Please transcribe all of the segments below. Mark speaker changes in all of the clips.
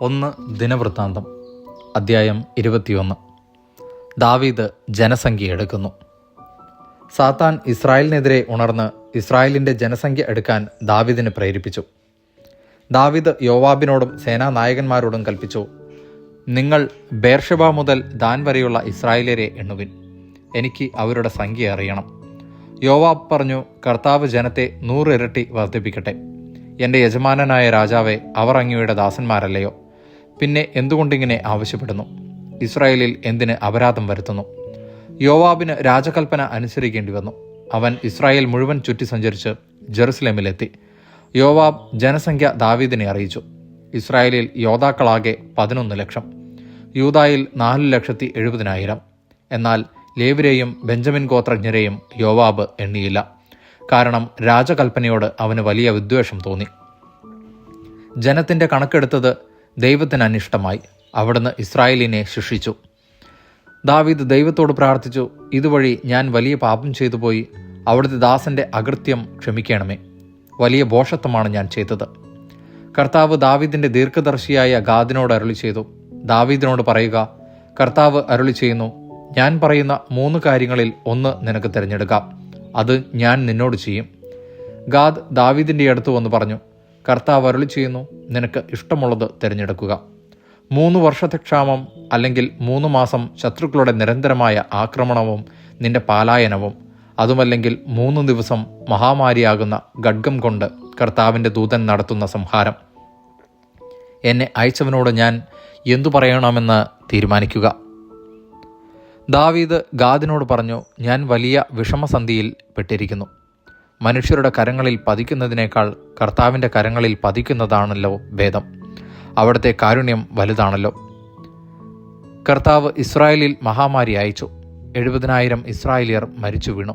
Speaker 1: ഒന്ന് ദിനവൃത്താന്തം അദ്ധ്യായം ഇരുപത്തിയൊന്ന്. ദാവീദ് ജനസംഖ്യ എടുക്കുന്നു. സാത്താൻ ഇസ്രായേലിനെതിരെ ഉണർന്ന് ഇസ്രായേലിന്റെ ജനസംഖ്യ എടുക്കാൻ ദാവീദിനെ പ്രേരിപ്പിച്ചു. ദാവീദ് യോവാബിനോടും സേനാനായകന്മാരോടും കൽപ്പിച്ചു നിങ്ങൾ ബേർഷബ മുതൽ ദാൻ വരെയുള്ള ഇസ്രായേലരെ എണ്ണുവിൻ. എനിക്ക് അവരുടെ സംഖ്യ അറിയണം. യോവാബ് പറഞ്ഞു കർത്താവ് ജനത്തെ നൂറിരട്ടി വർദ്ധിപ്പിക്കട്ടെ. എന്റെ യജമാനനായ രാജാവെ അവർ അങ്ങയുടെ ദാസന്മാരല്ലയോ? പിന്നെ എന്തുകൊണ്ടിങ്ങനെ ആവശ്യപ്പെടുന്നു? ഇസ്രായേലിൽ എന്തിന് അപരാധം വരുത്തുന്നു? യോവാബിന് രാജകൽപ്പന അനുസരിക്കേണ്ടി വന്നു. അവൻ ഇസ്രായേൽ മുഴുവൻ ചുറ്റി സഞ്ചരിച്ച് ജെറുസലേമിലെത്തി. യോവാബ് ജനസംഖ്യ ദാവീദിനെ അറിയിച്ചു. ഇസ്രായേലിൽ യോദ്ധാക്കളാകെ പതിനൊന്ന് ലക്ഷം. യൂതായിൽ നാല് ലക്ഷത്തി എഴുപതിനായിരം. എന്നാൽ ലേവരെയും ബെഞ്ചമിൻ ഗോത്രജ്ഞരെയും യോവാബ് എണ്ണിയില്ല. കാരണം രാജകൽപ്പനയോട് അവന് വലിയ വിദ്വേഷം തോന്നി. ജനത്തിന്റെ കണക്കെടുത്തത് ദൈവത്തിന് അനിഷ്ടമായി. അവിടുന്ന് ഇസ്രായേലിനെ ശിക്ഷിച്ചു. ദാവീദ് ദൈവത്തോട് പ്രാർത്ഥിച്ചു ഇതുവഴി ഞാൻ വലിയ പാപം ചെയ്തു പോയി അവിടുത്തെ ദാസന്റെ അകൃത്യം ക്ഷമിക്കണമേ. വലിയ ബോഷത്വമാണ് ഞാൻ ചെയ്തത്. കർത്താവ് ദാവീദിന്റെ ദീർഘദർശിയായ ഗാദിനോട് അരുളി ചെയ്തു. ദാവീദിനോട് പറയുക കർത്താവ് അരുളി ചെയ്യുന്നു ഞാൻ പറയുന്ന മൂന്ന് കാര്യങ്ങളിൽ ഒന്ന് നിനക്ക് തിരഞ്ഞെടുക്കാം. അത് ഞാൻ നിന്നോട് ചെയ്യും. ഗാദ് ദാവീദിന്റെ അടുത്ത് വന്ന് പറഞ്ഞു കർത്താവ് അരുളി ചെയ്യുന്നു നിനക്ക് ഇഷ്ടമുള്ളത് തിരഞ്ഞെടുക്കുക. മൂന്ന് വർഷത്തെ ക്ഷാമം അല്ലെങ്കിൽ മൂന്ന് മാസം ശത്രുക്കളുടെ നിരന്തരമായ ആക്രമണവും നിന്റെ പാലായനവും അതുമല്ലെങ്കിൽ മൂന്ന് ദിവസം മഹാമാരിയാകുന്ന ഖഡ്ഗം കൊണ്ട് കർത്താവിന്റെ ദൂതൻ നടത്തുന്ന സംഹാരം. എന്നെ അയച്ചവനോട് ഞാൻ എന്തു പറയണമെന്ന് തീരുമാനിക്കുക. ദാവീദ് ഗാദിനോട് പറഞ്ഞു ഞാൻ വലിയ വിഷമസന്ധിയിൽ പെട്ടിരിക്കുന്നു. മനുഷ്യരുടെ കരങ്ങളിൽ പതിക്കുന്നതിനേക്കാൾ കർത്താവിന്റെ കരങ്ങളിൽ പതിക്കുന്നതാണല്ലോ ഭേദം അവിടുത്തെ കാരുണ്യം വലുതാണല്ലോ. കർത്താവ് ഇസ്രായേലിൽ മഹാമാരി അയച്ചു. എഴുപതിനായിരം ഇസ്രായേലിയർ മരിച്ചു വീണു.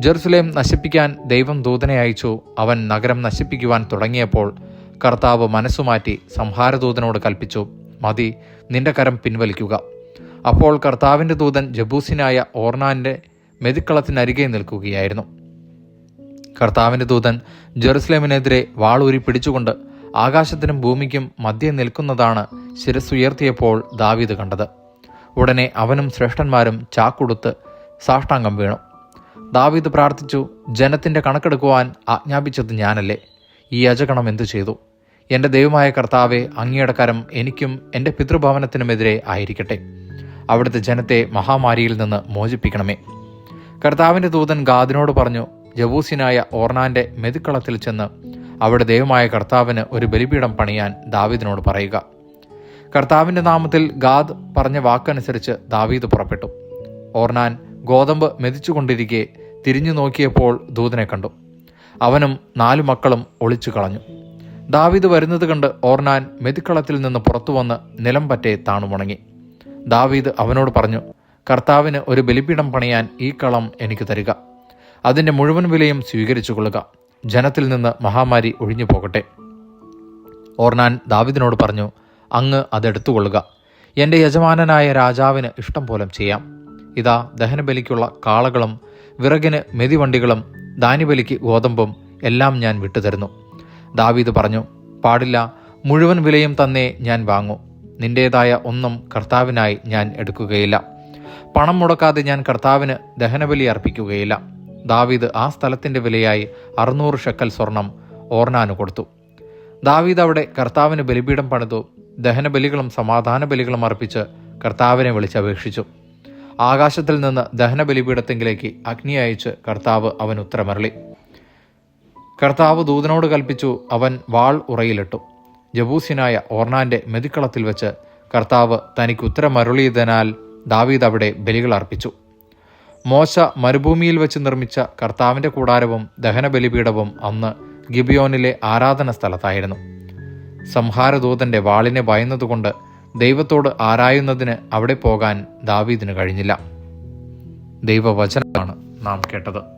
Speaker 1: ജെറുസലേം നശിപ്പിക്കാൻ ദൈവം ദൂതനെ അയച്ചു. അവൻ നഗരം നശിപ്പിക്കുവാൻ തുടങ്ങിയപ്പോൾ കർത്താവ് മനസ്സുമാറ്റി സംഹാരദൂതനോട് കൽപ്പിച്ചു മതി നിന്റെ കരം പിൻവലിക്കുക. അപ്പോൾ കർത്താവിന്റെ ദൂതൻ ജബൂസിനായ ഓർണാന്റെ മെതിക്കളത്തിനരികെ നിൽക്കുകയായിരുന്നു. കർത്താവിന്റെ ദൂതൻ ജെറുസലേമിനെതിരെ വാളൂരി പിടിച്ചുകൊണ്ട് ആകാശത്തിനും ഭൂമിക്കും മധ്യേ നിൽക്കുന്നതാണ് ശിരസ്സുയർത്തിയപ്പോൾ ദാവീദ് കണ്ടത്. ഉടനെ അവനും ശ്രേഷ്ഠന്മാരും ചാക്കുടുത്ത് സാഷ്ടാംഗം വീണു. ദാവീദ് പ്രാർത്ഥിച്ചു ജനത്തിന്റെ കണക്കെടുക്കുവാൻ ആജ്ഞാപിച്ചത് ഞാനല്ലേ? ഈ യജകണം എന്തു ചെയ്തു? എന്റെ ദൈവമായ കർത്താവെ അങ്ങയുടെ കരം എനിക്കും എന്റെ പിതൃഭവനത്തിനുമെതിരെ ആയിരിക്കട്ടെ. അവിടുത്തെ ജനത്തെ മഹാമാരിയിൽ നിന്ന് മോചിപ്പിക്കണമേ. കർത്താവിന്റെ ദൂതൻ ഗാദിനോട് പറഞ്ഞു ജബൂസിനായ ഓർണാന്റെ മെതിക്കളത്തിൽ ചെന്ന് അവിടെ ദൈവമായ കർത്താവിന് ഒരു ബലിപീഠം പണിയാൻ ദാവീദിനോട് പറയുക. കർത്താവിന്റെ നാമത്തിൽ ഗാദ് പറഞ്ഞ വാക്കനുസരിച്ച് ദാവീദ് പുറപ്പെട്ടു. ഓർണാൻ ഗോതമ്പ് മെതിച്ചുകൊണ്ടിരിക്കെ തിരിഞ്ഞു നോക്കിയപ്പോൾ ദൂതനെ കണ്ടു. അവനും നാലു മക്കളും ഒളിച്ചു കളഞ്ഞു. ദാവീദ് വരുന്നത് കണ്ട് ഓർണാൻ മെതിക്കളത്തിൽ നിന്ന് പുറത്തു വന്ന് നിലം പറ്റേ താണുമുണങ്ങി. ദാവീദ് അവനോട് പറഞ്ഞു കർത്താവിന് ഒരു ബലിപീഠം പണിയാൻ ഈ കളം എനിക്ക് തരിക. അതിന്റെ മുഴുവൻ വിലയും സ്വീകരിച്ചു കൊള്ളുക. ജനത്തിൽ നിന്ന് മഹാമാരി ഒഴിഞ്ഞു പോകട്ടെ. ഓർണാൻ ദാവിദിനോട് പറഞ്ഞു അങ്ങ് അതെടുത്തുകൊള്ളുക എന്റെ യജമാനനായ രാജാവിന് ഇഷ്ടം പോലും ചെയ്യാം. ഇതാ ദഹനബലിക്കുള്ള കാളകളും വിറകിന് മെതിവണ്ടികളും ദാനിബലിക്ക് ഗോതമ്പും എല്ലാം ഞാൻ വിട്ടുതരുന്നു. ദാവീദ് പറഞ്ഞു പാടില്ല മുഴുവൻ വിലയും തന്നെ ഞാൻ വാങ്ങൂ. നിന്റേതായ ഒന്നും കർത്താവിനായി ഞാൻ എടുക്കുകയില്ല. പണം മുടക്കാതെ ഞാൻ കർത്താവിന് ദഹനബലി അർപ്പിക്കുകയില്ല. ദാവീദ് ആ സ്ഥലത്തിന്റെ വിലയായി അറുന്നൂറ് ഷെക്കൽ സ്വർണം ഓർണാന് കൊടുത്തു. ദാവീദ് അവിടെ കർത്താവിന് ബലിപീഠം പണിതു ദഹനബലികളും സമാധാന ബലികളും അർപ്പിച്ച് കർത്താവിനെ വിളിച്ചപേക്ഷിച്ചു. ആകാശത്തിൽ നിന്ന് ദഹന ബലിപീഠത്തെങ്കിലേക്ക് അഗ്നി അയച്ച് കർത്താവ് അവൻ ഉത്തരമരളി. കർത്താവ് ദൂതനോട് കൽപ്പിച്ചു അവൻ വാൾ ഉറയിലിട്ടു. ജബൂസിനായ ഓർണാന്റെ മെതിക്കളത്തിൽ വെച്ച് കർത്താവ് തനിക്ക് ഉത്തരമരുളിയതിനാൽ ദാവീദ് അവിടെ ബലികൾ അർപ്പിച്ചു. മോശ മരുഭൂമിയിൽ വെച്ച് നിർമ്മിച്ച കർത്താവിന്റെ കൂടാരവും ദഹനബലിപീഠവും അന്ന് ഗിബിയോനിലെ ആരാധന സ്ഥലത്തായിരുന്നു. സംഹാരദൂതന്റെ വാളിനെ ഭയന്നതുകൊണ്ട് ദൈവത്തോട് ആരായുന്നതിന് അവിടെ പോകാൻ ദാവീദിന് കഴിഞ്ഞില്ല. ദൈവവചനമാണ് നാം കേട്ടത്.